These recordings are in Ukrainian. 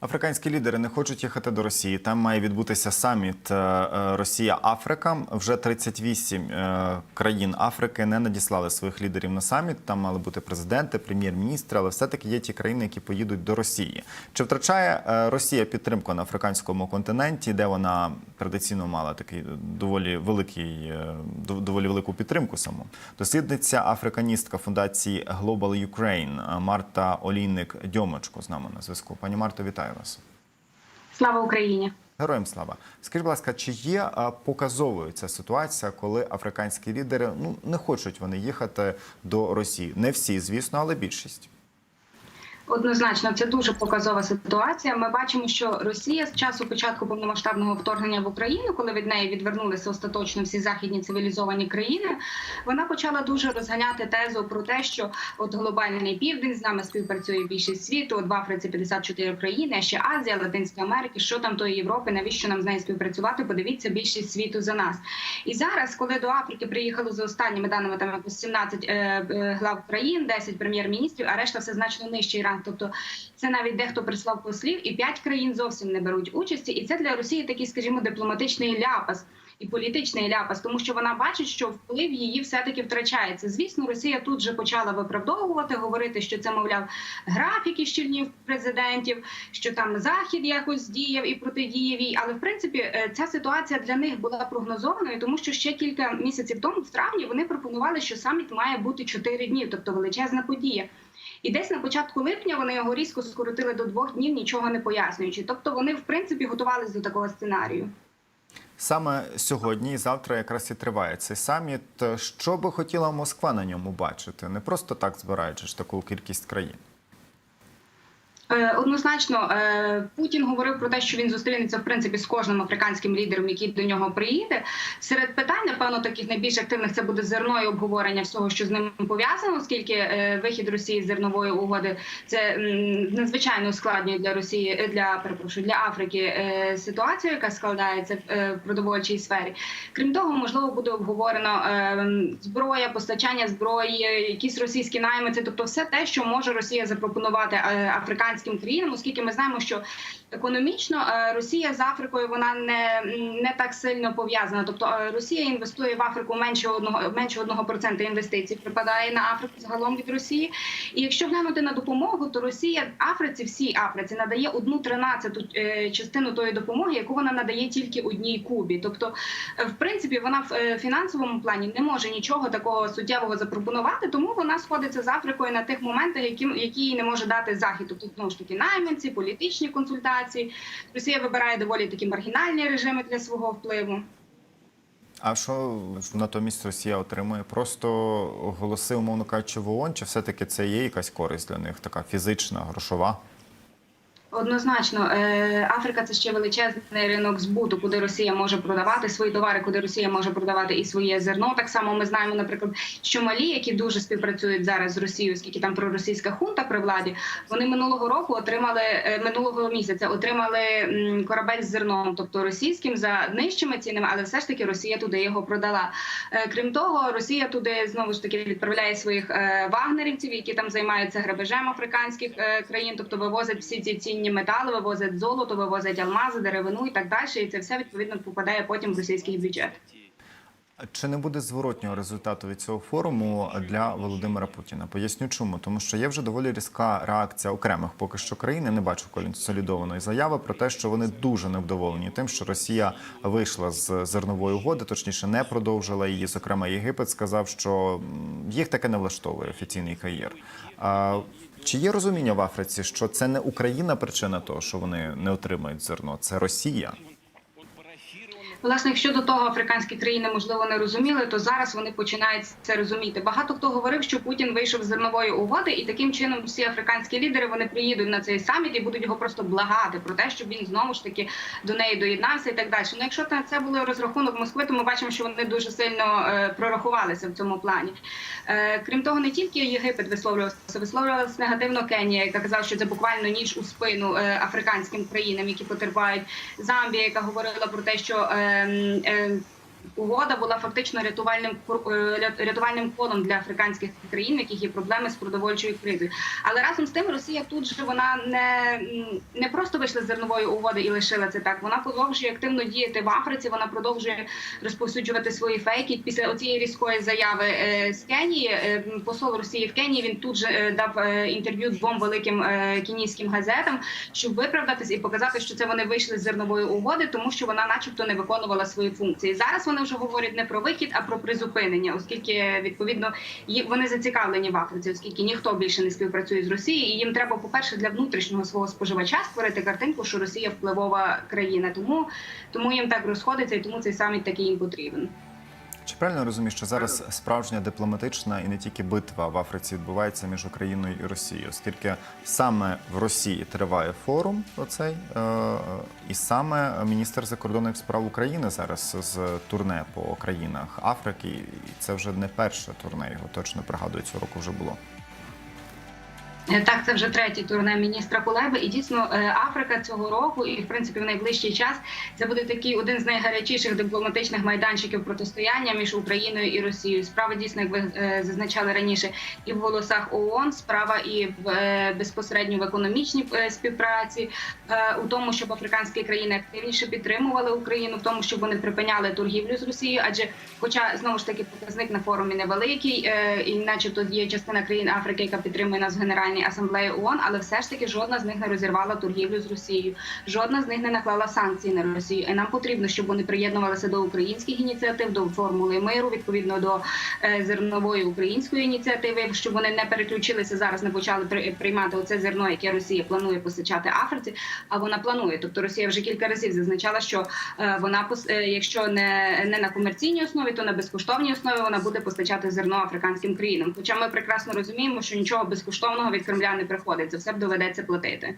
Африканські лідери не хочуть їхати до Росії. Там має відбутися саміт е, е, Росія-Африка. Вже 38 е, країн Африки не надіслали своїх лідерів на саміт. Там мали бути президенти, прем'єр-міністри, але все-таки є ті країни, які поїдуть до Росії. Чи втрачає Росія підтримку на африканському континенті, де вона традиційно мала такий доволі великий, доволі велику підтримку саму? Дослідниця африканістка фундації Global Ukraine Марта Олійник Дьомочко з нами на зв'язку. Пані Марто, вітаю вас. Слава Україні! Героям слава. Скажіть, будь ласка, чи є показовою ця ситуація, коли африканські лідери ну не хочуть вони їхати до Росії? Не всі, звісно, але більшість. Однозначно, це дуже показова ситуація. Ми бачимо, що Росія з часу початку повномасштабного вторгнення в Україну, коли від неї відвернулися остаточно всі західні цивілізовані країни, вона почала дуже розганяти тезу про те, що от глобальний південь з нами співпрацює більшість світу. От в Африці 54 країни, а ще Азія, Латинська Америка. Що там тої Європи? Навіщо нам з нею співпрацювати? Подивіться більшість світу за нас. І зараз, коли до Африки приїхало за останніми даними там якось 17 е, е, глав країн, 10 прем'єр-міністрів, а решта все значно нижчий ранг. Тобто це навіть дехто прислав послів, і 5 країн зовсім не беруть участі. І це для Росії такий, скажімо, дипломатичний ляпас. І політичний ляпас, тому що вона бачить, що вплив її все таки втрачається. Звісно, Росія тут же почала виправдовувати, говорити, що це мовляв графіки щільнів президентів, що там захід якось діяв і протидіяв їй. Але в принципі е, ця ситуація для них була прогнозованою, тому що ще кілька місяців тому, в травні, вони пропонували, що саміт має бути 4 дні, тобто величезна подія. І десь на початку липня вони його різко скоротили до двох днів, нічого не пояснюючи. Тобто вони в принципі готувалися до такого сценарію. Саме сьогодні і завтра якраз і триває цей саміт. Що би хотіла Москва на ньому бачити? Не просто так збираючи ж таку кількість країн. Е, Однозначно, е, Путін говорив про те, що він зустрінеться в принципі з кожним африканським лідером, який до нього приїде. Серед питань, напевно, таких найбільш активних це буде зерно і обговорення всього, що з ним пов'язано, оскільки е, вихід Росії з зернової угоди це надзвичайно ускладнює для Росії е, для перепрошую для Африки е, ситуацію, яка складається в продовольчій сфері. Крім того, можливо, буде обговорено зброя, постачання зброї, якісь російські наймиці, тобто все те, що може Росія запропонувати африканським країнам, оскільки ми знаємо, що економічно Росія з Африкою вона не, не так сильно пов'язана. Тобто Росія інвестує в Африку менше одного менше одного процента інвестицій, припадає на Африку загалом від Росії. І якщо глянути на допомогу, то Росія Африці, всій Африці надає одну тринадцяту е, частину тої допомоги, яку вона надає тільки одній Кубі. Тобто, е, в принципі, вона в е, фінансовому плані не може нічого такого суттєвого запропонувати, тому вона сходиться з Африкою на тих моментах, які, які їй не може дати захід. Тобто, знову ж таки, найманці, політичні консультації. Росія вибирає доволі такі маргінальні режими для свого впливу. А що натомість Росія отримує? Просто голоси, умовно кажучи, в ООН? Чи все-таки це є якась користь для них, така фізична, грошова? Однозначно, Е, Африка це ще величезний ринок збуту, куди Росія може продавати свої товари, куди Росія може продавати і своє зерно. Так само ми знаємо, наприклад, що Малі, які дуже співпрацюють зараз з Росією, оскільки там проросійська хунта при владі, вони минулого року отримали е, минулого місяця отримали корабель з зерном, тобто російським за нижчими цінами, але все ж таки Росія туди його продала. Е, Крім того, Росія туди знову ж таки відправляє своїх вагнерівців, які там займаються грабежем африканських країн, тобто вивозять всі ці цінні метали, вивозять золото, вивозять алмази, деревину і так далі. І це все відповідно попадає потім в російський бюджет. Чи не буде зворотнього результату від цього форуму для Володимира Путіна? Поясню чому, тому що є вже доволі різка реакція окремих поки що країн. Я не бачу консолідованої заяви про те, що вони дуже невдоволені тим, що Росія вийшла з зернової угоди, точніше не продовжила її. Зокрема, Єгипет сказав, що їх таке не влаштовує офіційний. А чи є розуміння в Африці, що це не Україна причина того, що вони не отримають зерно, це Росія? Власне, якщо до того африканські країни можливо не розуміли, то зараз вони починають це розуміти. Багато хто говорив, що Путін вийшов з зернової угоди, і таким чином всі африканські лідери вони приїдуть на цей саміт і будуть його просто благати про те, щоб він знову ж таки до неї доєднався і так далі. Ну, якщо це було розрахунок Москви, то ми бачимо, що вони дуже сильно е, прорахувалися в цьому плані. Е, крім того, не тільки Єгипет висловлювався, висловлювалася негативно Кенія, яка казала, що це буквально ніж у спину е, африканським країнам, які потерпають Замбія, яка говорила про те, що е, е, угода була фактично рятувальним е, рятувальним колом для африканських країн, в яких є проблеми з продовольчою кризою. Але разом з тим Росія тут же вона не, не просто вийшла з зернової угоди і лишила це так. Вона продовжує активно діяти в Африці. Вона продовжує розповсюджувати свої фейки. Після оцієї різкої заяви е, з Кенії е, посол Росії в Кенії він тут же дав інтерв'ю двом великим кенійським газетам, щоб виправдатись і показати, що це вони вийшли з зернової угоди, тому що вона, начебто, не виконувала свої функції. Зараз вони вже говорять не про вихід, а про призупинення, оскільки відповідно вони зацікавлені в Африці, оскільки ніхто більше не співпрацює з Росією, і їм треба, по перше, для внутрішнього свого споживача створити картинку, що Росія впливова країна. Тому тому їм так розходиться, і тому цей саміт такий їм потрібен. Чи правильно я розумію, що зараз справжня дипломатична і не тільки битва в Африці відбувається між Україною і Росією, оскільки саме в Росії триває форум оцей, е, і саме міністр закордонних справ України зараз з турне по країнах Африки, і це вже не перше турне, його точно пригадую, цього року вже було. Е, Так, це вже третій турне міністра Кулеби. І дійсно е, Африка цього року, і в принципі в найближчий час це буде такий один з найгарячіших дипломатичних майданчиків протистояння між Україною і Росією. Справа дійсно, як ви е, зазначали раніше, і в голосах ООН, справа і в безпосередньо в економічній співпраці, у тому, щоб африканські країни активніше підтримували Україну, в тому, щоб вони припиняли торгівлю з Росією, адже, хоча знову ж таки показник на форумі невеликий, і начебто є частина країн Африки, яка підтримує нас в асамблеї ООН, але все ж таки жодна з них не розірвала торгівлю з Росією, жодна з них не наклала санкції на Росію. І нам потрібно, щоб вони приєднувалися до українських ініціатив, до формули миру, відповідно до е, зернової української ініціативи, щоб вони не переключилися зараз, не почали при- приймати оце зерно, яке Росія планує постачати Африці. А вона планує. Тобто Росія вже кілька разів зазначала, що е, вона е, якщо не, не на комерційній основі, то на безкоштовній основі вона буде постачати зерно африканським країнам. Хоча ми прекрасно розуміємо, що нічого безкоштовного від Кремля не приходить. За все б доведеться платити.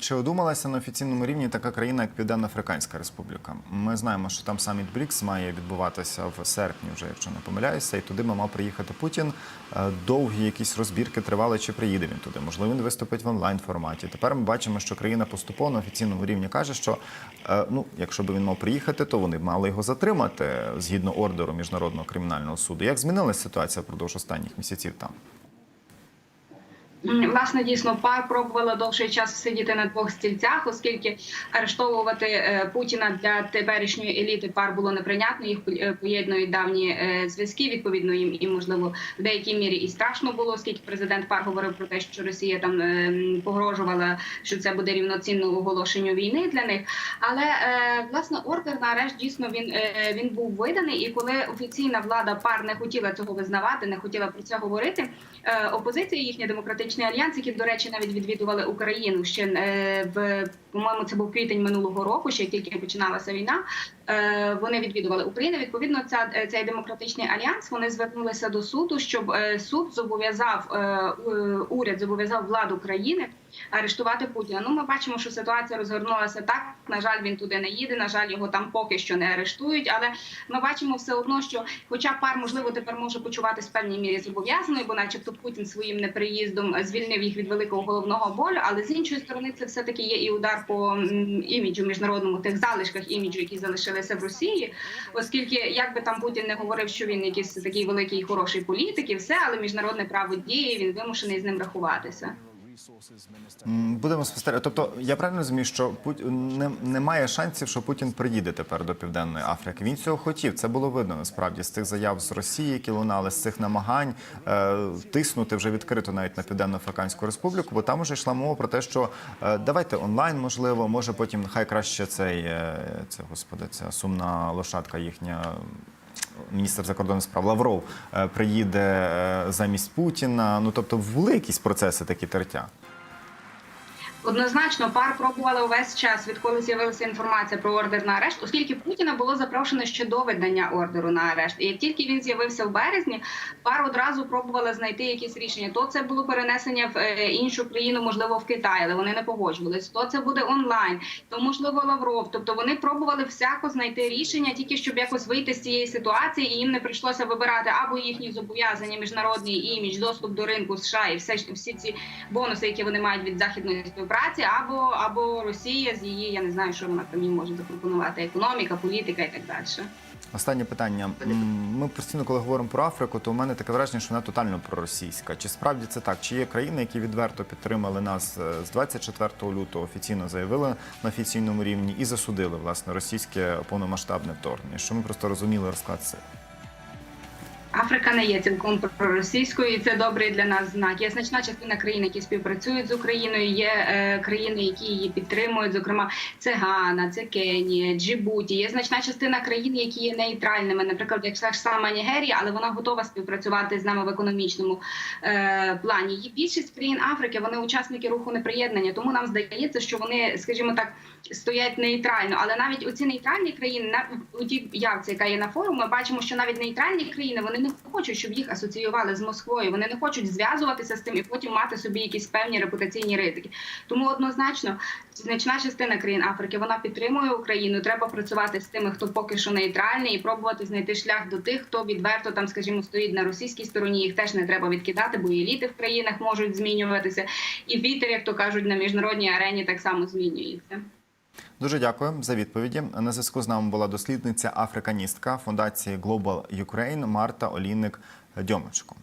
Чи одумалася на офіційному рівні така країна, як Південно-Африканська Республіка? Ми знаємо, що там саміт БРІКС має відбуватися в серпні, вже якщо не помиляюся, і туди мав приїхати Путін. Е, Довгі якісь розбірки тривали, чи приїде він туди. Можливо, він виступить в онлайн форматі. Тепер ми бачимо, що країна поступово на офіційному рівні каже, що е, ну, якщо б він мав приїхати, то вони б мали його затримати згідно ордеру міжнародного кримінального суду. Як змінилася ситуація впродовж останніх місяців там? Власне, дійсно, пар пробувала довший час сидіти на двох стільцях, оскільки арештовувати е, Путіна для теперішньої еліти пар було неприйнятно. Їх е, поєднують давні е, зв'язки. Відповідно, їм і можливо в деякій мірі і страшно було, оскільки президент пар говорив про те, що Росія там погрожувала, що це буде рівноцінно оголошенню війни для них. Але власне ордер на арешт дійсно він, він був виданий. І коли офіційна влада пар не хотіла цього визнавати, не хотіла про це говорити. Опозиція, їхній демократичний альянс, які, до речі, навіть відвідували Україну ще е, в по-моєму, це був квітень минулого року, ще тільки починалася війна. Е, Вони відвідували Україну. Відповідно, ця е, цей демократичний альянс вони звернулися до суду, щоб суд зобов'язав уряд, зобов'язав владу країни арештувати Путіна. Ну, ми бачимо, що ситуація розгорнулася так. На жаль, він туди не їде. На жаль, його там поки що не арештують. Але ми бачимо все одно, що, хоча пар можливо тепер може почуватись в певній мірі зобов'язаною, бо, начебто, Путін своїм неприїздом звільнив їх від великого головного болю. Але з іншої сторони, це все таки є і удар по іміджу міжнародному тих залишках іміджу, які залишилися в Росії, оскільки як би там Путін не говорив, що він якийсь такий великий хороший політик, і все, але міжнародне право діє. Він вимушений з ним рахуватися. Будемо спостерігати. Тобто я правильно розумію, що Пут... не, немає шансів, що Путін приїде тепер до Південної Африки. Він цього хотів. Це було видно насправді з тих заяв з Росії, які лунали, з цих намагань е, тиснути вже відкрито навіть на Південно-Африканську Республіку, бо там вже йшла мова про те, що е, давайте онлайн, можливо, може потім хай краще цей е, це господи, ця сумна лошадка їхня. Міністр закордонних справ Лавров е, приїде е, замість Путіна. Ну тобто були якісь процеси такі тертя. Однозначно, пар пробувала увесь час, відколи з'явилася інформація про ордер на арешт, оскільки Путіна було запрошено ще до видання ордеру на арешт. І як тільки він з'явився в березні, пар одразу пробувала знайти якісь рішення. То це було перенесення в е, іншу країну, можливо, в Китай, але вони не погоджувались. То це буде онлайн, то можливо Лавров. Тобто вони пробували всяко знайти рішення, тільки щоб якось вийти з цієї ситуації, і їм не прийшлося вибирати або їхні зобов'язання, міжнародний імідж, доступ до ринку США і все всі ці бонуси, які вони мають від західної співпраці співпраці, або або Росія з її, я не знаю, що вона там їм може запропонувати, економіка, політика і так далі. Останнє питання. Ми постійно, коли говоримо про Африку, то у мене таке враження, що вона тотально проросійська. Чи справді це так? Чи є країни, які відверто підтримали нас е, з 24 лютого, офіційно заявили на офіційному рівні і засудили власне російське повномасштабне вторгнення? Що ми просто розуміли розклад сил. Африка не є цілком проросійською, і це добрий для нас знак. Є значна частина країн, які співпрацюють з Україною. Є е, країни, які її підтримують. Зокрема, це Гана, це Кенія, Джибуті. Є значна частина країн, які є нейтральними. Наприклад, як ж сама Нігерія, але вона готова співпрацювати з нами в економічному е, плані. Є більшість країн Африки, вони учасники руху неприєднання. Тому нам здається, що вони, скажімо так, стоять нейтрально. Але навіть оці нейтральні країни, на у тій явці, яка є на форумі, ми бачимо, що навіть нейтральні країни вони не хочуть, щоб їх асоціювали з Москвою. Вони не хочуть зв'язуватися з тим і потім мати собі якісь певні репутаційні ризики. Тому однозначно значна частина країн Африки вона підтримує Україну. Треба працювати з тими, хто поки що нейтральний, і пробувати знайти шлях до тих, хто відверто там, скажімо, стоїть на російській стороні. Їх теж не треба відкидати, бо еліти в країнах можуть змінюватися. І вітер, як то кажуть, на міжнародній арені так само змінюється. Дуже дякую за відповіді. На зв'язку з нами була дослідниця африканістка фундації Global Ukraine Марта Олійник Дьомичко.